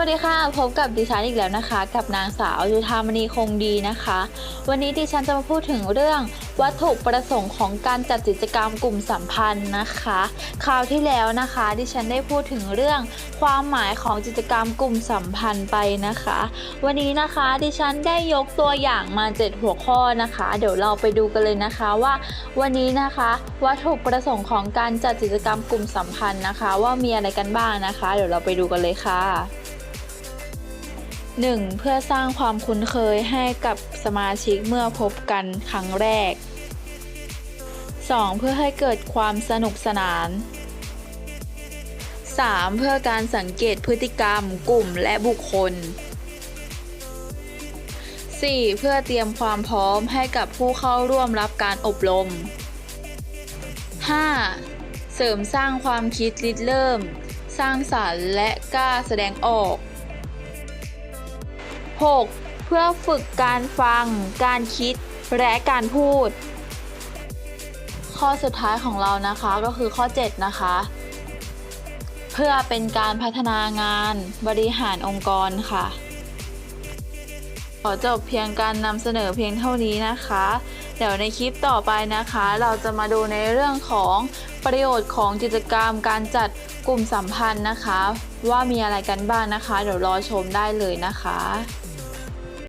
วัสดีค่ะ พบกับดิฉันอีกแล้วนะคะ กับนางสาวจุธามณีคงดีนะคะ วันนี้ดิฉันจะมาพูดถึงเรื่องวัตถุประสงค์ของการจัดกิจกรรมกลุ่มสัมพันธ์นะคะ คราวที่แล้วนะคะ ดิฉันได้พูดถึงเรื่องความหมายของกิจกรรมกลุ่มสัมพันธ์ไปนะคะ วันนี้นะคะดิฉันได้ยกตัวอย่างมา 7 หัวข้อนะคะ เดี๋ยวเราไปดูกันเลยนะคะว่า วันนี้นะคะ วัตถุประสงค์ของการจัดกิจกรรมกลุ่มสัมพันธ์นะคะ ว่ามีอะไรกันบ้างนะคะ เดี๋ยวเราไปดูกันเลยค่ะ 1. เพื่อสร้างความคุ้นเคยให้กับสมาชิกเมื่อพบกันครั้งแรก 2. เพื่อให้เกิดความสนุกสนาน 3. เพื่อการสังเกตพฤติกรรม กลุ่มและบุคคล 4. เพื่อเตรียมความพร้อมให้กับผู้เข้าร่วมรับการอบรม 5. เสริมสร้างความคิดริเริ่ม สร้างสรรค์และกล้าแสดงออก 6. เพื่อฝึกการฟัง การคิด และการพูด ข้อสุดท้ายของเรานะคะก็คือข้อ 7 นะคะ เพื่อเป็นการพัฒนางานบริหารองค์กรค่ะ ขอจบเพียงการนำเสนอเพียงเท่านี้นะคะ เดี๋ยวในคลิปต่อไปนะคะ เราจะมาดูในเรื่องของประโยชน์ของกิจกรรมการจัดกลุ่มสัมพันธ์นะคะ ว่ามีอะไรกันบ้างนะคะ เดี๋ยวรอชมได้เลยนะคะ